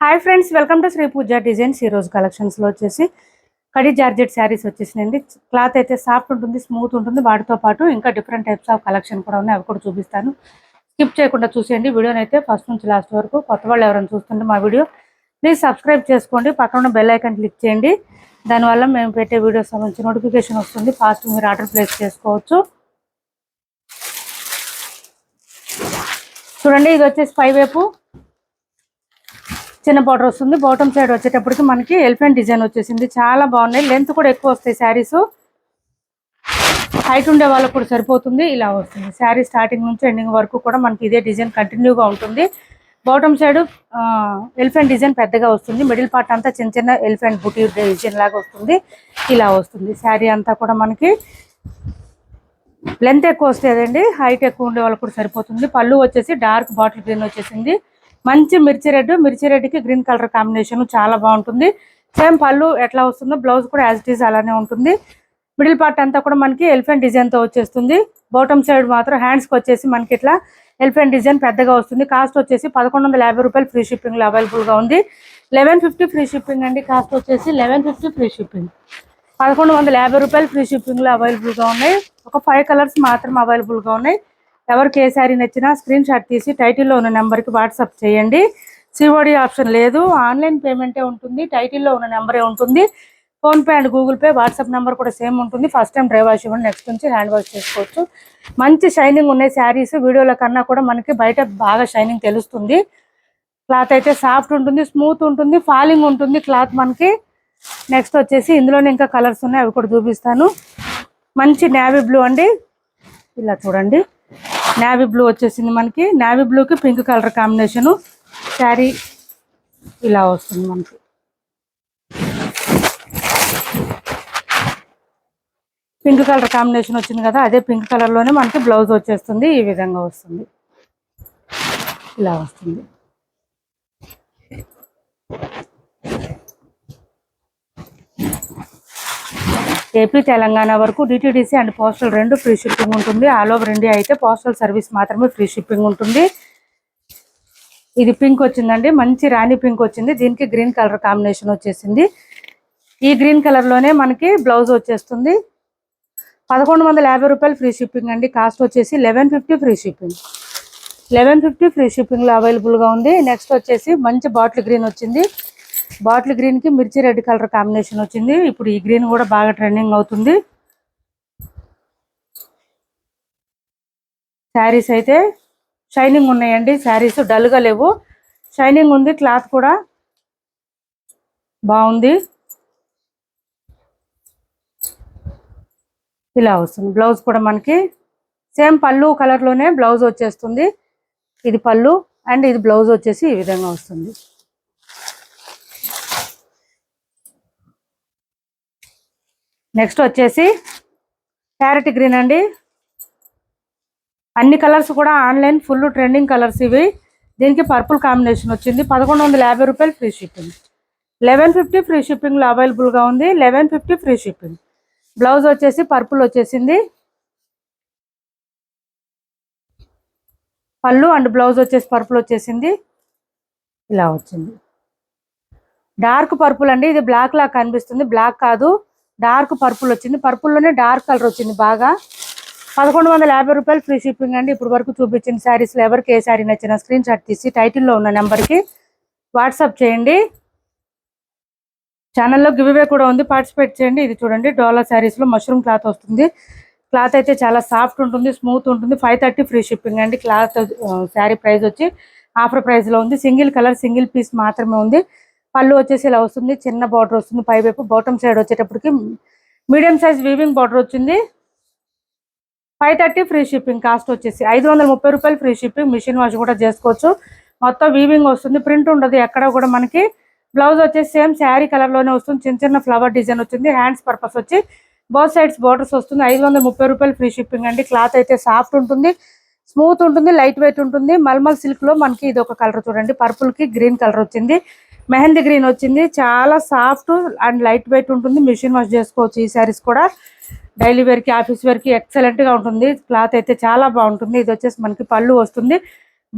Hi friends welcome to Sri Pooja designs ఈరోజు కలెక్షన్స్లో వచ్చేసి కడి జార్జెట్ శారీస్ వచ్చేసినాయండి. క్లాత్ అయితే సాఫ్ట్ ఉంటుంది స్మూత్ ఉంటుంది. వాటితో పాటు ఇంకా డిఫరెంట్ టైప్స్ ఆఫ్ కలెక్షన్ కూడా ఉన్నాయి. అవి కూడా చూపిస్తాను. స్కిప్ చేయకుండా చూసేయండి. వీడియోని అయితే ఫస్ట్ నుంచి లాస్ట్ వరకు కొత్త వాళ్ళు ఎవరైనా చూస్తుంటే మా వీడియో ప్లీజ్ సబ్స్క్రైబ్ చేసుకోండి. పక్కన ఉన్న బెల్ ఐకాన్ క్లిక్ చేయండి. దానివల్ల మేము పెట్టే వీడియోస్ సంబంధించి నోటిఫికేషన్ వస్తుంది. ఫాస్ట్ మీరు ఆర్డర్ ప్లేస్ చేసుకోవచ్చు. చూడండి ఇది వచ్చేసి పైవైపు చిన్న బార్డర్ వస్తుంది. బాటమ్ సైడ్ వచ్చేటప్పటికి మనకి ఎలిఫెంట్ డిజైన్ వచ్చేసింది. చాలా బాగున్నాయి. లెంత్ కూడా ఎక్కువ వస్తాయి శారీస్ హైట్ ఉండే వాళ్ళకు కూడా సరిపోతుంది. ఇలా వస్తుంది. శారీ స్టార్టింగ్ నుంచి ఎండింగ్ వరకు కూడా మనకి ఇదే డిజైన్ కంటిన్యూగా ఉంటుంది. బాటమ్ సైడ్ ఎలిఫెంట్ డిజైన్ పెద్దగా వస్తుంది. మిడిల్ పార్ట్ అంతా చిన్న చిన్న ఎలిఫెంట్ బుటీ డిజైన్ లాగా వస్తుంది. ఇలా వస్తుంది. శారీ అంతా కూడా మనకి లెంత్ ఎక్కువ వస్తుందండి హైట్ ఎక్కువ ఉండే వాళ్ళకి కూడా సరిపోతుంది. పళ్ళు వచ్చేసి డార్క్ బాటిల్ గ్రీన్ వచ్చేసింది. మంచి మిర్చి రెడ్ మిర్చి రెడ్కి గ్రీన్ కలర్ కాంబినేషన్ చాలా బాగుంటుంది. సేమ్ పళ్ళు ఎట్లా వస్తుందో బ్లౌజ్ కూడా యాజ్ ఇట్ ఈజ్ అలానే ఉంటుంది. మిడిల్ పార్ట్ అంతా కూడా మనకి ఎలిఫెంట్ డిజైన్తో వచ్చేస్తుంది. బాటమ్ సైడ్ మాత్రం హ్యాండ్స్కి వచ్చేసి మనకి ఇట్లా ఎలిఫెంట్ డిజైన్ పెద్దగా వస్తుంది. కాస్ట్ వచ్చేసి పదకొండు వందల యాభై రూపాయలు ఫ్రీ షిప్పింగ్లో అవైలబుల్గా ఉంది. లెవెన్ ఫిఫ్టీ ఫ్రీ షిప్పింగ్ అండి. కాస్ట్ వచ్చేసి లెవెన్ ఫిఫ్టీ ఫ్రీ షిప్పింగ్ పదకొండు వందల యాభై రూపాయలు ఫ్రీ షిప్పింగ్లో అవైలబుల్గా ఉన్నాయి. ఒక ఫైవ్ కలర్స్ మాత్రం అవైలబుల్గా ఉన్నాయి. ఎవరికి ఏ శారీ నచ్చినా స్క్రీన్ షాట్ తీసి టైటిల్లో ఉన్న నెంబర్కి వాట్సాప్ చేయండి. సిఓడి ఆప్షన్ లేదు. ఆన్లైన్ పేమెంటే ఉంటుంది. టైటిల్లో ఉన్న నెంబరే ఉంటుంది. PhonePe and Google Pay WhatsApp number కూడా సేమ్ ఉంటుంది. ఫస్ట్ టైం డ్రైవ్ వాష్ ఇవ్వండి నెక్స్ట్ నుంచి హ్యాండ్ వాష్ చేసుకోవచ్చు. మంచి షైనింగ్ ఉన్నాయి శారీస్. వీడియోల కన్నా కూడా మనకి బయట బాగా షైనింగ్ తెలుస్తుంది. క్లాత్ అయితే సాఫ్ట్ ఉంటుంది స్మూత్ ఉంటుంది ఫాలింగ్ ఉంటుంది క్లాత్ మనకి. నెక్స్ట్ వచ్చేసి ఇందులోనే ఇంకా కలర్స్ ఉన్నాయి. అవి కూడా చూపిస్తాను. మంచి నేవీ బ్లూ అండి. ఇలా చూడండి. నావీ బ్లూ వచ్చేసింది మనకి. నావీ బ్లూకి పింక్ కలర్ కాంబినేషను శారీ ఇలా వస్తుంది మనకి. పింక్ కలర్ కాంబినేషన్ వచ్చింది కదా అదే పింక్ కలర్లోనే మనకి బ్లౌజ్ వచ్చేస్తుంది. ఈ విధంగా వస్తుంది. ఇలా వస్తుంది. ఏపీ తెలంగాణ వరకు డిటీడీసీ అండ్ పోస్టల్ రెండు ఫ్రీ షిప్పింగ్ ఉంటుంది. ఆల్ ఓవర్ ఇండియా అయితే పోస్టల్ సర్వీస్ మాత్రమే ఫ్రీ షిప్పింగ్ ఉంటుంది. ఇది పింక్ వచ్చిందండి. మంచి రాణి పింక్ వచ్చింది. దీనికి గ్రీన్ కలర్ కాంబినేషన్ వచ్చేసింది. ఈ గ్రీన్ కలర్లోనే మనకి బ్లౌజ్ వచ్చేస్తుంది. పదకొండు వందల యాభై రూపాయలు ఫ్రీ షిప్పింగ్ అండి. కాస్ట్ వచ్చేసి eleven fifty free shipping. Eleven fifty free షిప్పింగ్లో అవైలబుల్గా ఉంది. నెక్స్ట్ వచ్చేసి మంచి బాటిల్ గ్రీన్ వచ్చింది. బాటిల్ గ్రీన్కి మిర్చి రెడ్ కలర్ కాంబినేషన్ వచ్చింది. ఇప్పుడు ఈ గ్రీన్ కూడా బాగా ట్రెండింగ్ అవుతుంది. శారీస్ అయితే షైనింగ్ ఉన్నాయండి. శారీస్ డల్గా లేవు. షైనింగ్ ఉంది క్లాత్ కూడా బాగుంది. ఇలా వస్తుంది. బ్లౌజ్ కూడా మనకి సేమ్ పళ్ళు కలర్లోనే బ్లౌజ్ వచ్చేస్తుంది. ఇది పళ్ళు అండ్ ఇది బ్లౌజ్ వచ్చేసి ఈ విధంగా వస్తుంది. నెక్స్ట్ వచ్చేసి క్యారెట్ గ్రీన్ అండి. అన్ని కలర్స్ కూడా ఆన్లైన్ ఫుల్ ట్రెండింగ్ కలర్స్ ఇవి. దీనికి పర్పుల్ కాంబినేషన్ వచ్చింది. పదకొండు వందల యాభై రూపాయలు free shipping. Eleven fifty free షిప్పింగ్లో అవైలబుల్గా ఉంది. Eleven fifty free shipping. Blouse వచ్చేసి పర్పుల్ వచ్చేసింది. పళ్ళు అండ్ బ్లౌజ్ వచ్చేసి పర్పుల్ వచ్చేసింది. ఇలా వచ్చింది. డార్క్ పర్పుల్ అండి. ఇది బ్లాక్ లాగా కనిపిస్తుంది. బ్లాక్ కాదు. డార్క్ పర్పుల్ వచ్చింది. పర్పుల్లోనే డార్క్ కలర్ వచ్చింది బాగా. పదకొండు వందల యాభై రూపాయలు ఫ్రీ షిప్పింగ్ అండి. ఇప్పుడు వరకు చూపించిన శారీస్లో ఎవరికి ఏ శారీ నచ్చిన స్క్రీన్ షాట్ తీసి టైటిల్లో ఉన్న నెంబర్కి వాట్సాప్ చేయండి. ఛానల్లో గివ్వే కూడా ఉంది. పార్టిసిపేట్ చేయండి. ఇది చూడండి డోలా శారీస్లో మష్రూమ్ క్లాత్ వస్తుంది. క్లాత్ అయితే చాలా సాఫ్ట్ ఉంటుంది స్మూత్ ఉంటుంది. ఫైవ్ థర్టీ ఫ్రీ షిప్పింగ్ అండి. క్లాత్ శారీ ప్రైస్ వచ్చి ఆఫర్ ప్రైస్లో ఉంది. సింగిల్ కలర్ సింగిల్ పీస్ మాత్రమే ఉంది. పళ్ళు వచ్చేసి ఇలా వస్తుంది చిన్న బార్డర్ వస్తుంది పైవైపు బాటమ్ సైడ్ వచ్చేటప్పటికి మీడియం సైజ్ వీవింగ్ బార్డర్ వచ్చింది. Five thirty free shipping cost వచ్చేసి ఐదు వందల ముప్పై రూపాయలు ఫ్రీ షిప్పింగ్ మిషన్ వాష్ కూడా చేసుకోవచ్చు. మొత్తం వీవింగ్ వస్తుంది ప్రింట్ ఉండదు ఎక్కడ కూడా మనకి. బ్లౌజ్ వచ్చేసి సేమ్ శారీ కలర్లోనే వస్తుంది చిన్న చిన్న ఫ్లవర్ డిజైన్ వచ్చింది హ్యాండ్స్ పర్పస్ వచ్చి బోత్ సైడ్స్ బార్డర్స్ వస్తుంది ఐదు వందల ముప్పై రూపాయలు ఫ్రీ షిప్పింగ్ అండి. క్లాత్ అయితే సాఫ్ట్ ఉంటుంది స్మూత్ ఉంటుంది లైట్ వెయిట్ ఉంటుంది. మల్మల్ సిల్క్లో మనకి ఇది ఒక కలర్ చూడండి పర్పుల్కి గ్రీన్ కలర్ వచ్చింది. మెహందీ గ్రీన్ వచ్చింది. చాలా సాఫ్ట్ అండ్ లైట్ వెయిట్ ఉంటుంది. మిషన్ వాష్ చేసుకోవచ్చు. ఈ శారీస్ కూడా డైలీ వేర్కి ఆఫీస్ వేర్కి ఎక్సలెంట్గా ఉంటుంది. క్లాత్ అయితే చాలా బాగుంటుంది. ఇది వచ్చేసి మనకి పళ్ళు వస్తుంది.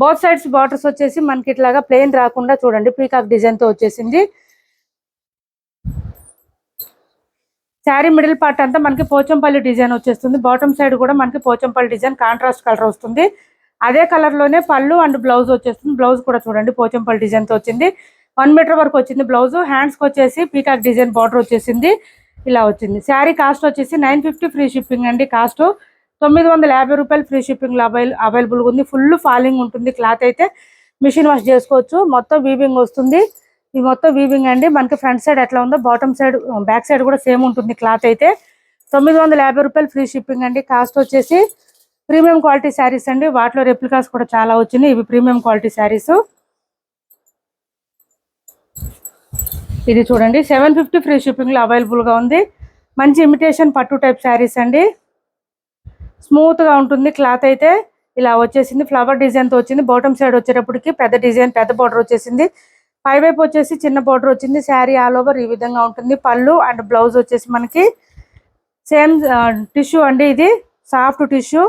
బోత్ సైడ్స్ బార్డర్స్ వచ్చేసి మనకి ఇట్లాగా ప్లెయిన్ రాకుండా చూడండి. పీకాక్ డిజైన్తో వచ్చేసింది. శారీ మిడిల్ పార్ట్ అంతా మనకి పోచంపల్లి డిజైన్ వచ్చేస్తుంది. బాటమ్ సైడ్ కూడా మనకి పోచంపల్లి డిజైన్ కాంట్రాస్ట్ కలర్ వస్తుంది. అదే కలర్లోనే పళ్ళు అండ్ బ్లౌజ్ వచ్చేస్తుంది. బ్లౌజ్ కూడా చూడండి. పోచంపల్లి డిజైన్తో వచ్చింది. వన్ మీటర్ వరకు వచ్చింది బ్లౌజ్. హ్యాండ్స్కి వచ్చేసి పీకాక్ డిజైన్ బార్డర్ వచ్చేసింది. ఇలా వచ్చింది. శారీ కాస్ట్ వచ్చేసి నైన్ ఫిఫ్టీ ఫ్రీ షిప్పింగ్ అండి కాస్ట్ తొమ్మిది వందల యాభై రూపాయలు ఫ్రీ షిప్పింగ్ అవైల్ అవైలబుల్గా ఉంది. ఫుల్ ఫాలింగ్ ఉంటుంది. క్లాత్ అయితే మిషన్ వాష్ చేసుకోవచ్చు. మొత్తం వీవింగ్ వస్తుంది. ఇది మొత్తం వీవింగ్ అండి. మనకి ఫ్రంట్ సైడ్ ఎట్లా ఉందో బాటమ్ సైడ్ బ్యాక్ సైడ్ కూడా సేమ్ ఉంటుంది క్లాత్ అయితే. తొమ్మిది వందల యాభై రూపాయలు ఫ్రీ షిప్పింగ్ అండి. కాస్ట్ వచ్చేసి ప్రీమియం క్వాలిటీ శారీస్ అండి. వాటిలో రెప్లికాస్ కూడా చాలా వచ్చినాయి. ఇవి ప్రీమియం క్వాలిటీ శారీస్ ఇది చూడండి. సెవెన్ ఫిఫ్టీ ఫ్రీ షిప్పింగ్లో లో అవైలబుల్గా ఉంది. మంచి ఇమిటేషన్ పట్టు టైప్ శారీస్ అండి. స్మూత్గా ఉంటుంది. క్లాత్ అయితే ఇలా వచ్చేసింది. ఫ్లవర్ డిజైన్తో వచ్చింది. బాటమ్ సైడ్ వచ్చేటప్పటికి పెద్ద డిజైన్ పెద్ద బార్డర్ వచ్చేసింది. పై వైపు వచ్చేసి చిన్న బార్డర్ వచ్చింది. శారీ ఆల్ ఓవర్ ఈ విధంగా ఉంటుంది. పళ్ళు అండ్ బ్లౌజ్ వచ్చేసి మనకి సేమ్ టిష్యూ అండి ఇది. Soft tissue.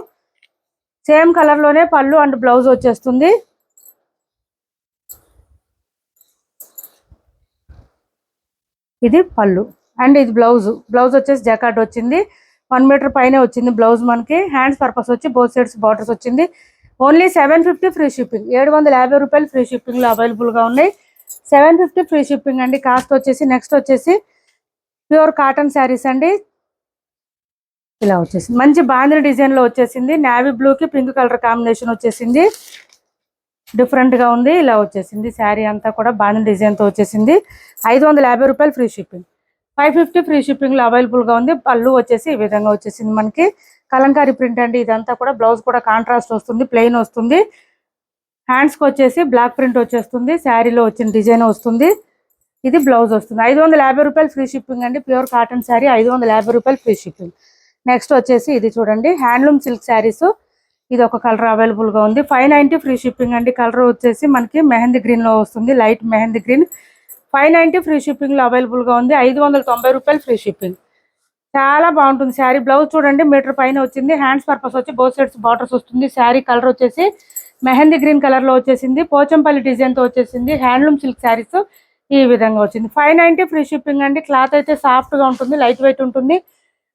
సేమ్ కలర్లోనే పళ్ళు అండ్ బ్లౌజ్ వచ్చేస్తుంది. ఇది పళ్ళు. అండ్ ఇది బ్లౌజ్. బ్లౌజ్ వచ్చేసి జకాట్ వచ్చింది. వన్ మీటర్ పైన వచ్చింది బ్లౌజ్ మనకి. హ్యాండ్స్ పర్పస్ వచ్చి బోత్ సైడ్స్ బార్డర్స్ వచ్చింది. Only seven fifty free shipping ఏడు వందల యాభై రూపాయలు ఫ్రీ షిప్పింగ్లో అవైలబుల్గా ఉన్నాయి. సెవెన్ ఫిఫ్టీ ఫ్రీ షిప్పింగ్ అండి. కాస్ట్ వచ్చేసి నెక్స్ట్ వచ్చేసి ప్యూర్ కాటన్ శారీస్ అండి. ఇలా వచ్చేసింది. మంచి బాందిని డిజైన్లో వచ్చేసింది. నావీ బ్లూ కి పింక్ కలర్ కాంబినేషన్ వచ్చేసింది. డిఫరెంట్గా ఉంది. ఇలా వచ్చేసింది. శారీ అంతా కూడా బాగా డిజైన్తో వచ్చేసింది. ఐదు వందల యాభై రూపాయలు free shipping. Five fifty free షిప్పింగ్లో అవైలబుల్గా ఉంది. పళ్ళు వచ్చేసి ఈ విధంగా వచ్చేసింది మనకి. కలంకారీ ప్రింట్ అండి. ఇదంతా కూడా బ్లౌజ్ కూడా కాంట్రాస్ట్ వస్తుంది. ప్లెయిన్ వస్తుంది. హ్యాండ్స్కి వచ్చేసి బ్లాక్ ప్రింట్ వచ్చేస్తుంది. శారీలో వచ్చిన డిజైన్ వస్తుంది. ఇది బ్లౌజ్ వస్తుంది. ఐదు వందల యాభై రూపాయలు ఫ్రీ షిప్పింగ్ అండి. ప్యూర్ కాటన్ శారీ ఐదు వందల యాభై రూపాయలు ఫ్రీ షిప్పింగ్. నెక్స్ట్ వచ్చేసి ఇది చూడండి. Handloom silk saris. ఇది ఒక కలర్ అవైలబుల్గా ఉంది. ఫైవ్ నైంటీ ఫ్రీ షిప్పింగ్ అండి. కలర్ వచ్చేసి మనకి మెహందీ గ్రీన్లో వస్తుంది. Light mehndi green. Five ninety free షిప్పింగ్లో అవైలబుల్గా ఉంది. ఐదు వందల తొంభై రూపాయలు ఫ్రీ షిప్పింగ్. చాలా బాగుంటుంది. శారీ బ్లౌజ్ చూడండి. మీటర్ పైన వచ్చింది. హ్యాండ్స్ పర్పస్ వచ్చి బోత్ సైడ్స్ బార్డర్స్ వస్తుంది. శారీ కలర్ వచ్చేసి మెహందీ గ్రీన్ కలర్లో వచ్చేసింది. పోచంపల్లి డిజైన్తో వచ్చేసింది. హ్యాండ్లూమ్ సిల్క్ శారీస్ ఈ విధంగా వచ్చింది. ఫైవ్ నైంటీ ఫ్రీ షిప్పింగ్ అండి. క్లాత్ అయితే సాఫ్ట్గా ఉంటుంది. లైట్ వెయిట్ ఉంటుంది.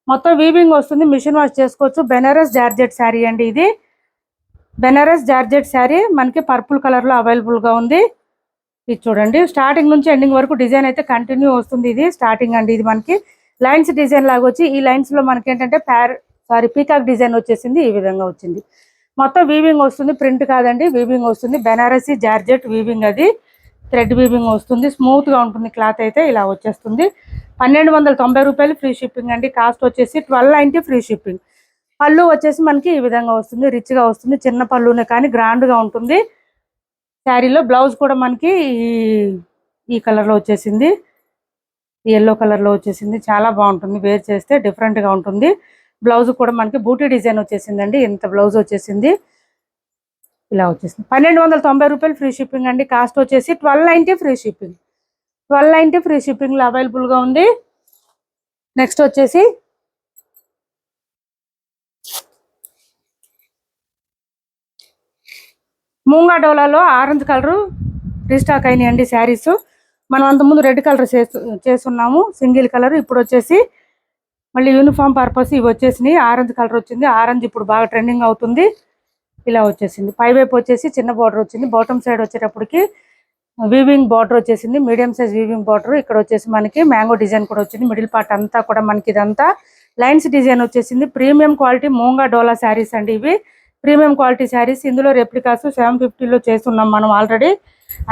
మొత్తం వీవింగ్ వస్తుంది. మిషన్ వాష్ చేసుకోవచ్చు. బెనారస్ జార్జెట్ శారీ అండి ఇది. బెనారస్ జార్జెట్ శారీ మనకి పర్పుల్ కలర్లో అవైలబుల్గా ఉంది. ఇది చూడండి. స్టార్టింగ్ నుంచి ఎండింగ్ వరకు డిజైన్ అయితే కంటిన్యూ వస్తుంది ఇది. స్టార్టింగ్ అండి ఇది మనకి. లైన్స్ డిజైన్ లాగా వచ్చి ఈ లైన్స్లో మనకి ఏంటంటే ప్యార్ సారీ పీకాక్ డిజైన్ వచ్చేసింది. ఈ విధంగా వచ్చింది. మొత్తం వీవింగ్ వస్తుంది. ప్రింట్ కాదండి. వీవింగ్ వస్తుంది. బెనారసి జార్జెట్ వీవింగ్ అది. థ్రెడ్ వీవింగ్ వస్తుంది. స్మూత్గా ఉంటుంది క్లాత్ అయితే ఇలా వచ్చేస్తుంది. పన్నెండు వందల తొంభై రూపాయలు ఫ్రీ షిప్పింగ్ అండి. కాస్ట్ వచ్చేసి twelve ninety free shipping. Pallu వచ్చేసి మనకి ఈ విధంగా వస్తుంది రిచ్గా వస్తుంది. చిన్న పళ్ళునే కానీ గ్రాండ్గా ఉంటుంది. శారీలో బ్లౌజ్ కూడా మనకి ఈ- ఈ కలర్లో వచ్చేసింది. ఎల్లో కలర్లో వచ్చేసింది. చాలా బాగుంటుంది. వేర్ చేస్తే డిఫరెంట్గా ఉంటుంది. బ్లౌజ్ కూడా మనకి బూటీ డిజైన్ వచ్చేసిందండి. ఇంత బ్లౌజ్ వచ్చేసింది. ఇలా వచ్చేసింది. పన్నెండు వందల తొంభై రూపాయలు ఫ్రీ షిప్పింగ్ అండి. కాస్ట్ వచ్చేసి twelve ninety free shipping twelve ninety free షిప్పింగ్లో అవైలబుల్గా ఉంది. నెక్స్ట్ వచ్చేసి మూంగా డోలాలో ఆరెంజ్ కలర్ రీస్టాక్ అయినాయండి శారీస్. మనం అంతకుముందు రెడ్ కలర్ చేసు చేస్తున్నాము సింగిల్ కలర్. ఇప్పుడు వచ్చేసి మళ్ళీ యూనిఫామ్ పర్పస్ ఇవి వచ్చేసినాయి. ఆరెంజ్ కలర్ వచ్చింది. ఆరెంజ్ ఇప్పుడు బాగా ట్రెండింగ్ అవుతుంది. ఇలా వచ్చేసింది. పై వైపు వచ్చేసి చిన్న బార్డర్ వచ్చింది. బాటమ్ సైడ్ వచ్చేటప్పటికి వీవింగ్ బార్డర్ వచ్చేసింది. Medium size weaving border. ఇక్కడ వచ్చేసి మనకి మ్యాంగో డిజైన్ కూడా వచ్చింది. మిడిల్ పార్ట్ అంతా కూడా మనకి ఇదంతా లైన్స్ డిజైన్ వచ్చేసింది. ప్రీమియం క్వాలిటీ మూంగా డోలా శారీస్ అండి ఇవి. ప్రీమియం క్వాలిటీ శారీస్ ఇందులో రెప్లికాస్ సెవెన్ ఫిఫ్టీలో చేస్తున్నాం మనం ఆల్రెడీ.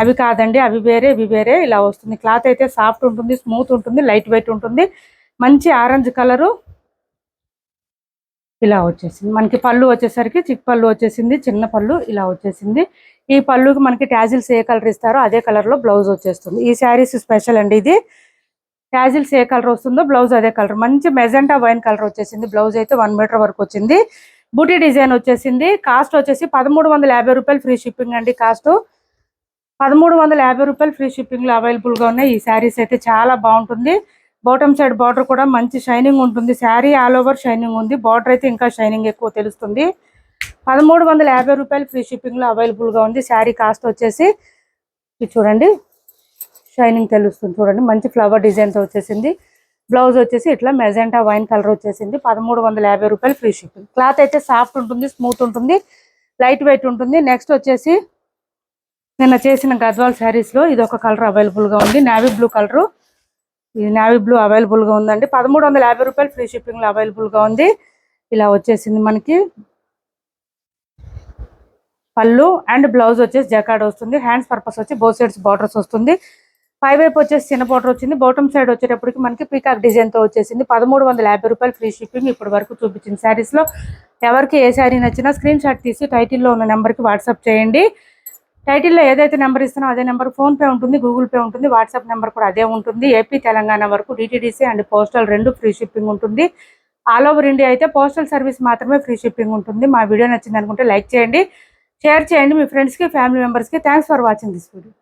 అవి కాదండి అవి వేరే ఇవి వేరే. ఇలా వస్తుంది. క్లాత్ అయితే సాఫ్ట్ ఉంటుంది స్మూత్ ఉంటుంది లైట్ వెయిట్ ఉంటుంది. మంచి ఆరెంజ్ కలరు ఇలా వచ్చేసింది. మనకి పళ్ళు వచ్చేసరికి చిక్ పళ్ళు వచ్చేసింది చిన్న పళ్ళు ఇలా వచ్చేసింది. ఈ పళ్ళుకి మనకి ట్యాజిల్స్ ఏ కలర్ ఇస్తారో అదే కలర్లో బ్లౌజ్ వచ్చేస్తుంది. ఈ శారీస్ స్పెషల్ అండి ఇది. ట్యాజిల్స్ ఏ కలర్ వస్తుందో బ్లౌజ్ అదే కలర్. మంచి మెజెంటా వైన్ కలర్ వచ్చేసింది. బ్లౌజ్ అయితే వన్ మీటర్ వరకు వచ్చింది. బూటీ డిజైన్ వచ్చేసింది. కాస్ట్ వచ్చేసి పదమూడు వందల యాభై రూపాయలు ఫ్రీ షిప్పింగ్ అండి కాస్ట్. పదమూడు వందల యాభై రూపాయలు ఫ్రీ షిప్పింగ్లో అవైలబుల్గా ఉన్నాయి. ఈ శారీస్ అయితే చాలా బాగుంటుంది. బాటమ్ సైడ్ బార్డర్ కూడా మంచి షైనింగ్ ఉంటుంది. శారీ ఆల్ ఓవర్ షైనింగ్ ఉంది. బార్డర్ అయితే ఇంకా షైనింగ్ ఎక్కువ తెలుస్తుంది. పదమూడు వందల యాభై రూపాయలు ఫ్రీ షిప్పింగ్లో అవైలబుల్గా ఉంది. శారీ కాస్ట్ వచ్చేసి ఇది చూడండి. షైనింగ్ తెలుస్తుంది చూడండి. మంచి ఫ్లవర్ డిజైన్తో వచ్చేసింది. బ్లౌజ్ వచ్చేసి ఇట్లా మెజెంటా వైన్ కలర్ వచ్చేసింది. పదమూడు వందల యాభై రూపాయలు ఫ్రీ షిప్పింగ్. క్లాత్ అయితే సాఫ్ట్ ఉంటుంది స్మూత్ ఉంటుంది లైట్ వెయిట్ ఉంటుంది. నెక్స్ట్ వచ్చేసి నిన్న చేసిన గద్వాల్ శారీస్లో ఇది ఒక కలర్ అవైలబుల్గా ఉంది. Navy blue colour. ఇది నావీ బ్లూ అవైలబుల్గా ఉందండి. పదమూడు వందల యాభై రూపాయలు ఫ్రీ షిప్పింగ్లో అవైలబుల్గా ఉంది. ఇలా వచ్చేసింది మనకి. పళ్ళు అండ్ బ్లౌజ్ వచ్చేసి జకాడ్ వస్తుంది. హ్యాండ్స్ పర్పస్ వచ్చి బో సైడ్స్ బార్డర్స్ వస్తుంది. పై వైపు వచ్చేసి చిన్న బార్డర్ వచ్చింది. బాటమ్ సైడ్ వచ్చేటప్పటికి మనకి పీకాక్ డిజైన్తో వచ్చేసింది. పదమూడు వందల యాభై రూపాయలు ఫ్రీ షిప్పింగ్ ఇప్పటి వరకు చూపించిన శారీస్లో. ఎవరికి ఏ శారీ నచ్చినా స్క్రీన్ షాట్ తీసి టైటిల్లో ఉన్న నెంబర్కి వాట్సాప్ చేయండి. టైటిల్లో ఏదైతే నెంబర్ ఇస్తానో అదే నెంబర్ ఫోన్పే ఉంటుంది గూగుల్ పే ఉంటుంది వాట్సాప్ నెంబర్ కూడా అదే ఉంటుంది. ఏపీ తెలంగాణ వరకు డిటీడీసీ అండ్ పోస్టల్ రెండు ఫ్రీ షిప్పింగ్ ఉంటుంది. ఆల్ ఓవర్ ఇండియా అయితే పోస్టల్ సర్వీస్ మాత్రమే ఫ్రీ షిప్పింగ్ ఉంటుంది. మా వీడియో నచ్చింది అనుకుంటే లైక్ చేయండి. షేర్ చేయండి మీ ఫ్రెండ్స్కి ఫ్యామిలీ మెంబర్స్కి thanks for watching this video